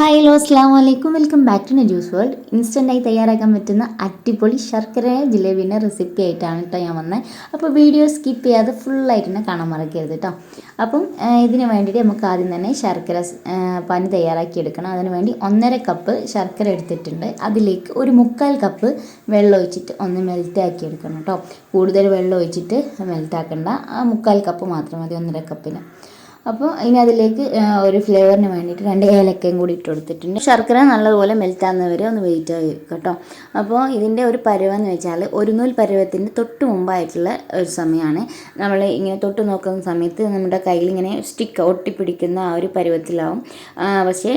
Hi hello അസ്സാം വലൈക്കും welcome back to juice world ഇൻസ്റ്റന്റായി തയ്യാറാക്കാൻ പറ്റുന്ന അടിപൊളി ശർക്കര ജിലേബിന്റെ റെസിപ്പി ആയിട്ടാണ് കേട്ടോ ഞാൻ വന്നത് അപ്പോൾ വീഡിയോ സ്കിപ്പ് ചെയ്യാതെ ഫുള്ളായിട്ട് തന്നെ കാണാൻ മറക്കരുത് കേട്ടോ അപ്പം ഇതിന് വേണ്ടിയിട്ട് നമുക്ക് ആദ്യം തന്നെ ശർക്കര പനി തയ്യാറാക്കി എടുക്കണം അതിന് വേണ്ടി ഒന്നര കപ്പ് ശർക്കര എടുത്തിട്ടുണ്ട്. അതിലേക്ക് ഒരു മുക്കാൽ കപ്പ് വെള്ളം ഒഴിച്ചിട്ട് ഒന്ന് മെൽറ്റ് ആക്കി എടുക്കണം കേട്ടോ കൂടുതൽ വെള്ളം ഒഴിച്ചിട്ട് മെൽറ്റ് ആക്കണ്ട. ആ മുക്കാൽ കപ്പ് മാത്രം മതി ഒന്നര കപ്പിന് അപ്പോൾ ഇനി അതിലേക്ക് ഒരു ഫ്ലേവറിന് വേണ്ടിയിട്ട് രണ്ട് ഏലക്കയും കൂടി ഇട്ട് കൊടുത്തിട്ടുണ്ട്. ശർക്കര നല്ലതുപോലെ മെൽറ്റാകുന്ന വരെ ഒന്ന് വെയിറ്റ് ആയി കേട്ടോ. അപ്പോൾ ഇതിന്റെ ഒരു പരുവെന്ന് വെച്ചാൽ ഒരു നൂൽ പരുവത്തിന്റെ തൊട്ട് മുമ്പായിട്ടുള്ള ഒരു സമയമാണ്. നമ്മൾ ഇങ്ങനെ തൊട്ട് നോക്കുന്ന സമയത്ത് നമ്മുടെ കയ്യിൽ ഇങ്ങനെ സ്റ്റിക്ക് ഒട്ടിപ്പിടിക്കുന്ന ആ ഒരു പരുവത്തിലാവും. പക്ഷേ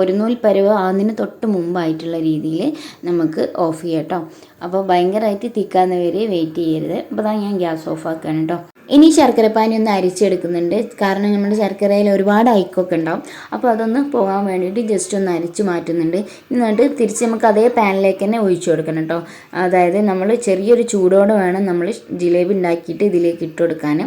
ഒരു നൂൽ പരുവ ആവുന്നതിന് തൊട്ട് മുമ്പായിട്ടുള്ള രീതിയിൽ നമുക്ക് ഓഫ് ചെയ്യാം കേട്ടോ. അപ്പോൾ ഭയങ്കരമായിട്ട് തിക്കാവുന്നവരെ വെയിറ്റ് ചെയ്യരുത്. അപ്പോൾ ഞാൻ ഗ്യാസ് ഓഫ് ആക്കുകയാണ് കേട്ടോ. ഇനി ശർക്കര ശർക്കരപ്പാനി ഒന്ന് അരിച്ചെടുക്കുന്നുണ്ട്. കാരണം നമ്മുടെ ശർക്കരയിൽ ഒരുപാട് അയക്കൊക്കെ ഉണ്ടാവും. അപ്പോൾ അതൊന്ന് പോകാൻ വേണ്ടിയിട്ട് ജസ്റ്റ് ഒന്ന് അരിച്ച് മാറ്റുന്നുണ്ട്. എന്നിട്ട് തിരിച്ച് നമുക്ക് അതേ പാനിലേക്ക് തന്നെ ഒഴിച്ചു കൊടുക്കണം കേട്ടോ. അതായത് നമ്മൾ ചെറിയൊരു ചൂടോടെ വേണം നമ്മൾ ജിലേബി ഉണ്ടാക്കിയിട്ട് ഇതിലേക്ക് ഇട്ട് കൊടുക്കാൻ.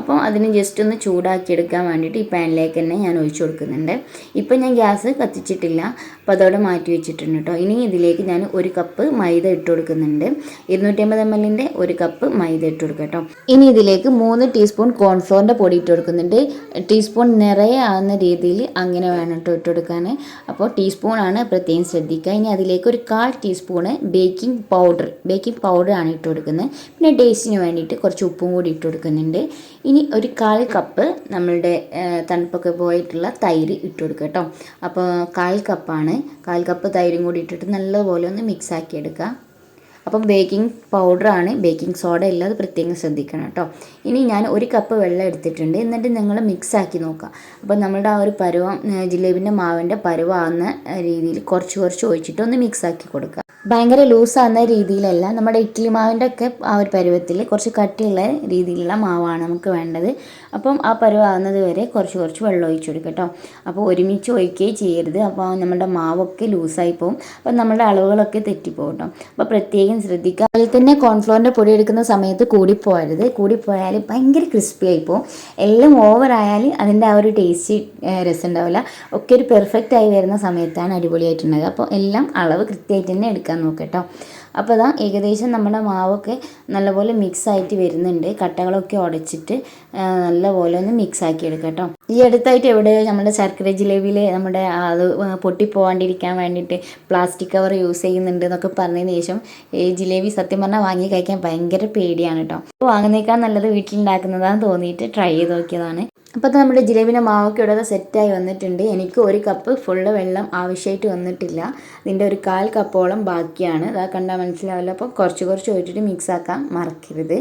അപ്പോൾ അതിന് ജസ്റ്റ് ഒന്ന് ചൂടാക്കി എടുക്കാൻ വേണ്ടിയിട്ട് ഈ പാനിലേക്ക് തന്നെ ഞാൻ ഒഴിച്ചു കൊടുക്കുന്നുണ്ട്. ഇപ്പം ഞാൻ ഗ്യാസ് കത്തിച്ചിട്ടില്ല. അപ്പോൾ അതോടെ മാറ്റി വെച്ചിട്ടുണ്ട് കേട്ടോ ഇനി ഇതിലേക്ക് ഞാൻ ഒരു കപ്പ് മൈദ ഇട്ട് കൊടുക്കുന്നുണ്ട്. ഇരുന്നൂറ്റമ്പത് എം എല്ലിന്റെ ഒരു കപ്പ് മൈദ ഇട്ട് കൊടുക്കുക കേട്ടോ ഇനി ഇതിലേക്ക് മൂന്ന് ടീസ്പൂൺ കോൺഫ്ലോറിന്റെ പൊടി ഇട്ട് കൊടുക്കുന്നുണ്ട്. ടീസ്പൂൺ നിറയെ ആവുന്ന രീതിയിൽ അങ്ങനെ വേണം കേട്ടോ ഇട്ട് കൊടുക്കാൻ. അപ്പോൾ ടീസ്പൂണാണ് പ്രത്യേകം ശ്രദ്ധിക്കുക. ഇനി അതിലേക്ക് ഒരു കാൽ teaspoon baking powder baking powder ആണ് ഇട്ട് കൊടുക്കുന്നത്. പിന്നെ ടേസ്റ്റിന് വേണ്ടിയിട്ട് കുറച്ച് ഉപ്പും കൂടി ഇട്ട് കൊടുക്കുന്നുണ്ട്. ഇനി ഒരു കാൽ കപ്പ് നമ്മളുടെ തണുപ്പൊക്കെ പോയിട്ടുള്ള തൈര് ഇട്ട് കൊടുക്കുക കേട്ടോ അപ്പോൾ കാൽ കപ്പാണ് കാൽ കപ്പ് തൈരും കൂടി ഇട്ടിട്ട് നല്ലപോലെ ഒന്ന് മിക്സ് ആക്കി എടുക്കുക. അപ്പം ബേക്കിംഗ് പൗഡറാണ് ബേക്കിംഗ് സോഡ ഇല്ല അത് പ്രത്യേകം ശ്രദ്ധിക്കണം കേട്ടോ. ഇനി ഞാൻ ഒരു കപ്പ് വെള്ളം എടുത്തിട്ടുണ്ട്. എന്നിട്ട് നിങ്ങൾ മിക്സ് ആക്കി നോക്കുക. അപ്പോൾ നമ്മുടെ ആ ഒരു പരുവം ജിലേബിന്റെ മാവിന്റെ പരുവാകുന്ന രീതിയിൽ കുറച്ച് കുറച്ച് ഒഴിച്ചിട്ട് ഒന്ന് മിക്സ് ആക്കി കൊടുക്കുക. ഭയങ്കര ലൂസാകുന്ന രീതിയിലല്ല. നമ്മുടെ ഇഡ്ഡലി മാവിന്റെ ഒക്കെ ആ ഒരു പരുവത്തിൽ കുറച്ച് കട്ടിയുള്ള രീതിയിലുള്ള മാവാണ് നമുക്ക് വേണ്ടത്. അപ്പം ആ പരുവാകുന്നത് വരെ കുറച്ച് കുറച്ച് വെള്ളം ഒഴിച്ചു കൊടുക്കുക കേട്ടോ. അപ്പോൾ ഒരുമിച്ച് ഒഴിക്കുകയും ചെയ്യരുത്. അപ്പോൾ നമ്മുടെ മാവൊക്കെ ലൂസായി പോകും അപ്പം നമ്മുടെ അളവുകളൊക്കെ തെറ്റിപ്പോകും കേട്ടോ. അപ്പോൾ പ്രത്യേകം ശ്രദ്ധിക്കുക. അതിൽ തന്നെ കോൺഫ്ലോറിന്റെ പൊടി എടുക്കുന്ന സമയത്ത് കൂടിപ്പോയരുത് കൂടിപ്പോയാൽ ഭയങ്കര ക്രിസ്പി ആയി പോകും എല്ലാം ഓവറായാൽ അതിന്റെ ആ ഒരു ടേസ്റ്റ് രസം ഉണ്ടാവില്ല. ഒക്കെ ഒരു പെർഫെക്റ്റ് ആയി വരുന്ന സമയത്താണ് അടിപൊളിയായിട്ടുണ്ടാകുക അപ്പോൾ എല്ലാം അളവ് കൃത്യമായിട്ട് തന്നെ എടുക്കാൻ നോക്കുക കേട്ടോ അപ്പോൾ അതാ ഏകദേശം നമ്മുടെ മാവൊക്കെ നല്ലപോലെ മിക്സ് ആയിട്ട് വരുന്നുണ്ട്. കട്ടകളൊക്കെ ഉടച്ചിട്ട് നല്ലപോലെ ഒന്ന് മിക്സ് ആക്കി എടുക്കുക കേട്ടോ ഈ അടുത്തായിട്ട് എവിടെയോ നമ്മുടെ ശർക്കര ജിലേബിയിൽ നമ്മുടെ അത് പൊട്ടിപ്പോവാണ്ടിരിക്കാൻ വേണ്ടിയിട്ട് പ്ലാസ്റ്റിക് കവർ യൂസ് ചെയ്യുന്നുണ്ട് എന്നൊക്കെ പറഞ്ഞതിന് ശേഷം ഈ ജിലേബി സത്യം പറഞ്ഞാൽ വാങ്ങി കഴിക്കാൻ ഭയങ്കര പേടിയാണ് കേട്ടോ. വാങ്ങുന്നേക്കാൾ നല്ലത് വീട്ടിലുണ്ടാക്കുന്നതാണെന്ന് തോന്നിയിട്ട് ട്രൈ ചെയ്ത് നോക്കിയതാണ്. അപ്പോൾ നമ്മുടെ ജിലേബിന്റെ മാവൊക്കെ ഇവിടെ സെറ്റായി വന്നിട്ടുണ്ട്. എനിക്ക് ഒരു കപ്പ് ഫുള്ള് വെള്ളം ആവശ്യമായിട്ട് വന്നിട്ടില്ല. ഇതിന്റെ ഒരു കാൽ കപ്പോളം ബാക്കിയാണ്. അതാ കണ്ടാൽ മനസ്സിലാവില്ല. അപ്പോൾ കുറച്ച് കുറച്ച് ഒഴിച്ചിട്ട് മിക്സ് ആക്കാൻ മറക്കരുത്.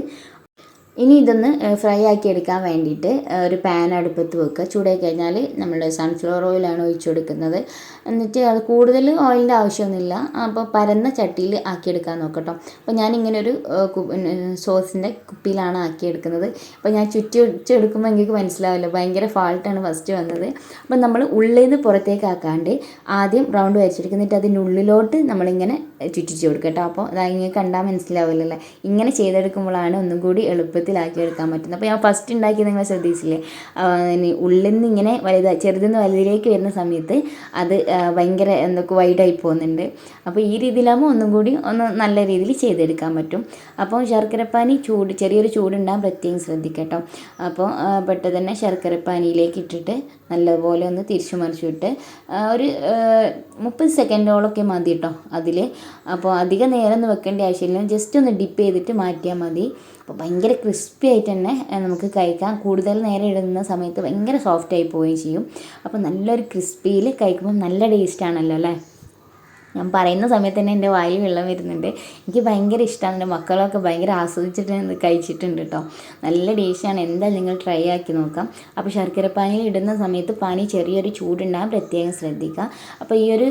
ഇനി ഇതൊന്ന് ഫ്രൈ ആക്കി എടുക്കാൻ വേണ്ടിയിട്ട് ഒരു പാൻ അടുപ്പത്ത് വെക്കുക. ചൂടായി കഴിഞ്ഞാൽ നമ്മൾ സൺഫ്ലവർ ഓയിലാണ് ഒഴിച്ചു കൊടുക്കുന്നത്. എന്നിട്ട് അത് കൂടുതൽ ഓയിലിന്റെ ആവശ്യമൊന്നുമില്ല. അപ്പോൾ പരന്ന ചട്ടിയിൽ ആക്കിയെടുക്കാൻ നോക്കട്ടോ. അപ്പോൾ ഞാനിങ്ങനെ ഒരു സോസിന്റെ കുപ്പിയിലാണ് ആക്കിയെടുക്കുന്നത് അപ്പോൾ ഞാൻ ചുറ്റി ഒഴിച്ചെടുക്കുമ്പോൾ എനിക്ക് മനസ്സിലാവില്ല ഭയങ്കര ഫാൾട്ടാണ് ഫസ്റ്റ് വന്നത്. അപ്പോൾ നമ്മൾ ഉള്ളിൽ നിന്ന് പുറത്തേക്ക് ആക്കാണ്ട് ആദ്യം റൗണ്ട് വരച്ചെടുക്കുക എന്നിട്ട് അതിന്റെ ഉള്ളിലോട്ട് നമ്മളിങ്ങനെ ചുറ്റിച്ച് കൊടുക്കട്ടോ കേട്ടോ. അപ്പോൾ അതായത് ഇങ്ങനെ കണ്ടാൽ മനസ്സിലാവില്ലല്ലേ? ഇങ്ങനെ ചെയ്തെടുക്കുമ്പോഴാണ് ഒന്നും കൂടി എളുപ്പത്തിലാക്കി എടുക്കാൻ പറ്റുന്നത് അപ്പോൾ ഞാൻ ഫസ്റ്റ് ഉണ്ടാക്കി നിങ്ങൾ ശ്രദ്ധിച്ചില്ലേ? ഉള്ളിൽ നിന്ന് ഇങ്ങനെ വലുതാ നിന്ന് വലുതിലേക്ക് വരുന്ന സമയത്ത് അത് ഭയങ്കര എന്തൊക്കെ വൈഡായി പോകുന്നുണ്ട്. അപ്പോൾ ഈ രീതിയിലാകുമ്പോൾ ഒന്നും കൂടി ഒന്ന് നല്ല രീതിയിൽ ചെയ്തെടുക്കാൻ പറ്റും. അപ്പോൾ ശർക്കരപ്പാനി ചൂട് ചെറിയൊരു ചൂടുണ്ടാകാൻ പ്രത്യേകം ശ്രദ്ധിക്കട്ടോ. അപ്പോൾ പെട്ടെന്ന് തന്നെ ശർക്കരപ്പാനിയിലേക്ക് ഇട്ടിട്ട് നല്ലപോലെ ഒന്ന് തിരിച്ചു മറിച്ചിട്ട് ഒരു മുപ്പത് സെക്കൻഡോളൊക്കെ മതി കേട്ടോ അതിൽ അപ്പോൾ അധികം നേരം ഒന്നും വെക്കേണ്ട ആവശ്യമില്ല. ജസ്റ്റ് ഒന്ന് ഡിപ്പ് ചെയ്തിട്ട് മാറ്റിയാൽ മതി. അപ്പോൾ ഭയങ്കര ക്രിസ്പി ആയിട്ട് തന്നെ നമുക്ക് കഴിക്കാം. കൂടുതൽ നേരം ഇടുന്ന സമയത്ത് ഭയങ്കര സോഫ്റ്റ് ആയി പോവുകയും ചെയ്യും. അപ്പോൾ നല്ലൊരു ക്രിസ്പിയിൽ കഴിക്കുമ്പോൾ നല്ല ടേസ്റ്റ് ആണല്ലോ അല്ലേ? ഞാൻ പറയുന്ന സമയത്ത് തന്നെ എന്റെ വായിൽ വെള്ളം വരുന്നുണ്ട്. എനിക്ക് ഭയങ്കര ഇഷ്ടമാണ് എന്റെ മക്കളൊക്കെ ഭയങ്കര ആസ്വദിച്ചിട്ട് കഴിച്ചിട്ടുണ്ട് കേട്ടോ. നല്ല ടേസ്റ്റാണ് എന്തായാലും നിങ്ങൾ ട്രൈ ആക്കി നോക്കാം. അപ്പോൾ ശർക്കര പാനിയിൽ ഇടുന്ന സമയത്ത് പാനി ചെറിയൊരു ചൂടുണ്ടാകാൻ പ്രത്യേകം ശ്രദ്ധിക്കുക. അപ്പോൾ ഈ ഒരു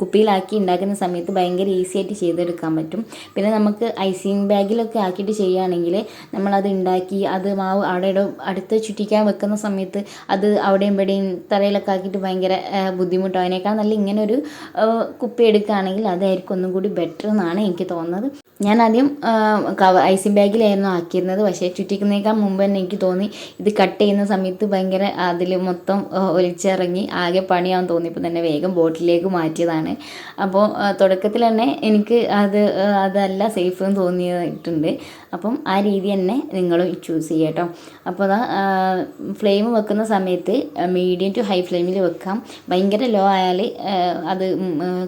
കുപ്പിയിലാക്കി ഉണ്ടാക്കുന്ന സമയത്ത് ഭയങ്കര ഈസി ആയിട്ട് ചെയ്തെടുക്കാൻ പറ്റും. പിന്നെ നമുക്ക് ഐസിങ് ബാഗിലൊക്കെ ആക്കിയിട്ട് ചെയ്യുകയാണെങ്കിൽ നമ്മളത് ഉണ്ടാക്കി അത് മാവ് അവിടെ അടുത്ത് ചുറ്റിക്കാൻ വെക്കുന്ന സമയത്ത് അത് അവിടെയും ഇവിടെയും തറയിലൊക്കെ ആക്കിയിട്ട് ഭയങ്കര ആ, ബുദ്ധിമുട്ടാവും. അതിനേക്കാൾ നല്ല ഇങ്ങനെ ഒരു ആ, കുപ്പി എടുക്കുകയാണെങ്കിൽ അതായിരിക്കും ഒന്നും കൂടി ബെറ്റർ എന്നാണ് എനിക്ക് തോന്നുന്നത്. ഞാൻ ആദ്യം കവ ഐസിങ് ബാഗിലായിരുന്നു ആക്കിയിരുന്നത്. പക്ഷേ ചുറ്റിക്കുന്നേക്കാൾ മുമ്പ് തന്നെ എനിക്ക് തോന്നി ഇത് കട്ട് ചെയ്യുന്ന സമയത്ത് ഭയങ്കര അതിൽ മൊത്തം ഒലിച്ചിറങ്ങി ആകെ തോന്നി. തോന്നിയപ്പോൾ തന്നെ വേഗം ബോട്ടിലേക്ക് മാറ്റിയതാണ്. അപ്പോൾ തുടക്കത്തിൽ തന്നെ എനിക്ക് അത് അതല്ല സേഫ് എന്ന് തോന്നിയിട്ടുണ്ട്. അപ്പം ആ രീതി തന്നെ നിങ്ങളും ചൂസ് ചെയ്യുക കേട്ടോ അപ്പോൾ അതാ ഫ്ലെയിം വെക്കുന്ന സമയത്ത് മീഡിയം ടു ഹൈ ഫ്ലെയിമിൽ വെക്കാം. ഭയങ്കര ലോ ആയാൽ അത്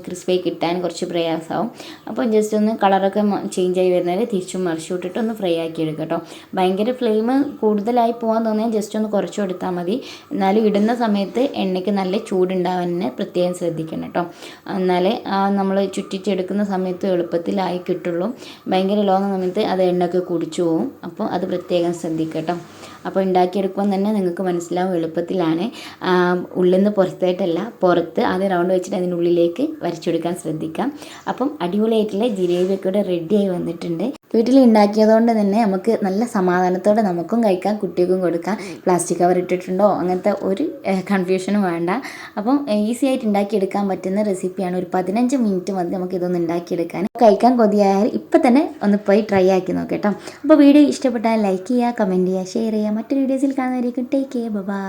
ക്രിസ്പി കിട്ടാൻ കുറച്ച് പ്രയാസമാവും. അപ്പോൾ ജസ്റ്റ് ഒന്ന് കളറൊക്കെ ചേഞ്ച് ആയി വരുന്നവരെ തിരിച്ചും മറിച്ചു വിട്ടിട്ട് ഒന്ന് ഫ്രൈ ആക്കി എടുക്കുക കേട്ടോ ഭയങ്കര ഫ്ലെയിം കൂടുതലായി പോകാൻ തോന്നിയാൽ ജസ്റ്റ് ഒന്ന് കുറച്ച് കൊടുത്താൽ മതി. എന്നാലും ഇടുന്ന സമയത്ത് എണ്ണയ്ക്ക് നല്ല ചൂടുണ്ടാവാൻ പ്രത്യേകം ശ്രദ്ധിക്കണം കേട്ടോ എന്നാലേ നമ്മൾ ചുറ്റിച്ചെടുക്കുന്ന സമയത്ത് എളുപ്പത്തിലായി കിട്ടുള്ളൂ. ഭയങ്കര ലോങ് സമയത്ത് അത് എണ്ണയൊക്കെ കുടിച്ചു പോകും അപ്പോൾ അത് പ്രത്യേകം ശ്രദ്ധിക്കുക കേട്ടോ അപ്പോൾ ഉണ്ടാക്കിയെടുക്കുമ്പോൾ തന്നെ നിങ്ങൾക്ക് മനസ്സിലാവും എളുപ്പത്തിലാണ്. ഉള്ളിൽ നിന്ന് പുറത്തായിട്ടല്ല പുറത്ത് ആദ്യം റൗണ്ട് വെച്ചിട്ട് അതിനുള്ളിലേക്ക് വരച്ചെടുക്കാൻ ശ്രദ്ധിക്കാം. അപ്പം അടിപൊളിയായിട്ടുള്ള ജിലേബിയൊക്കെ ഇവിടെ റെഡിയായി വന്നിട്ടുണ്ട്. വീട്ടിൽ ഉണ്ടാക്കിയതുകൊണ്ട് തന്നെ നമുക്ക് നല്ല സമാധാനത്തോടെ നമുക്കും കഴിക്കാം കുട്ടികൾക്കും കൊടുക്കാം. പ്ലാസ്റ്റിക് കവർ ഇട്ടിട്ടുണ്ടോ? അങ്ങനത്തെ ഒരു കൺഫ്യൂഷനും വേണ്ട. അപ്പം ഈസി ആയിട്ട് ഉണ്ടാക്കിയെടുക്കാൻ പറ്റുന്ന റെസിപ്പിയാണ് ഒരു പതിനഞ്ച് മിനിറ്റ് മതി നമുക്ക് ഇതൊന്ന് ഉണ്ടാക്കിയെടുക്കാൻ. കഴിക്കാൻ കൊതിയായാൽ ഇപ്പം തന്നെ ഒന്ന് പോയി ട്രൈ ആക്കി നോക്കാം അപ്പോൾ വീഡിയോ ഇഷ്ടപ്പെട്ടാൽ ലൈക്ക് ചെയ്യുക കമന്റ് ചെയ്യുക ഷെയർ ചെയ്യുക. മറ്റൊരു വീഡിയോസിൽ കാണുന്നവരേക്കും ടേക്ക് കെയർ ബൈ